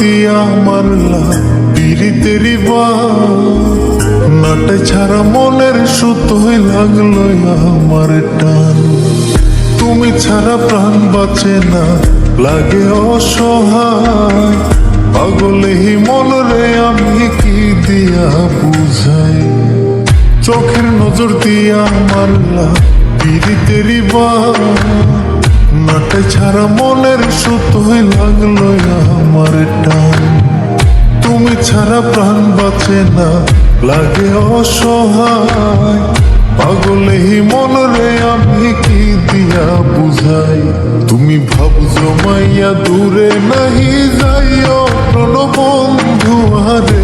দিয়া মারলা পিরিতেরি বা নাটে ছাড়া মনের সুতোই লাগল আমার টান। তুমি ছাড়া প্রাণ বাঁচে না, লাগে অসহায়। পাগলে মন রে, আমি কি দিয়া বুঝাই? চোখের নজর দিয়া মারলা পিরিতেরি বা নাটে ছাড়া মনের সুতোই বাঁচে না লাগে অসহায়। পাগলে মন রে আমি কি দিয়া বুঝাই? তুমি ভাবছ জমাইয়া দূরে নাহি যাইও প্রণ বন্ধু আরে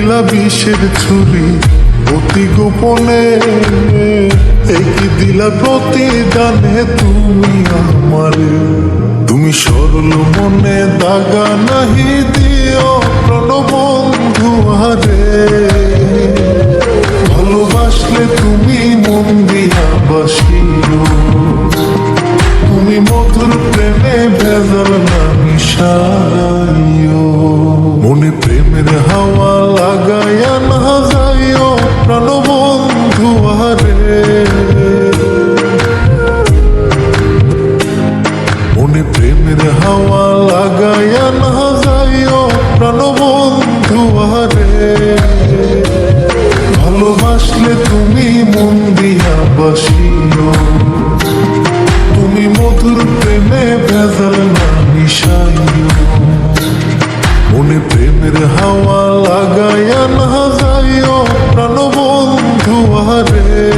বুকে বিষের ছুরি, অতি গোপনে একই দিলা প্রতিদানে তুমি আমার। তুমি সরল মনে দাগা নাহি দিও প্রণ বন্ধু আরে। ভালোবাসলে তুমি মন দিয়া বাসিও। তুমি মধুর প্রেমে ভেজাল না মিশা ভালোবাসিও তুমি মধুর প্রেমে ভেজাল না মিশাইও মনে প্রেমের হাওয়া লাগাইয়া না যাইও, প্রাণবন্ধু আরে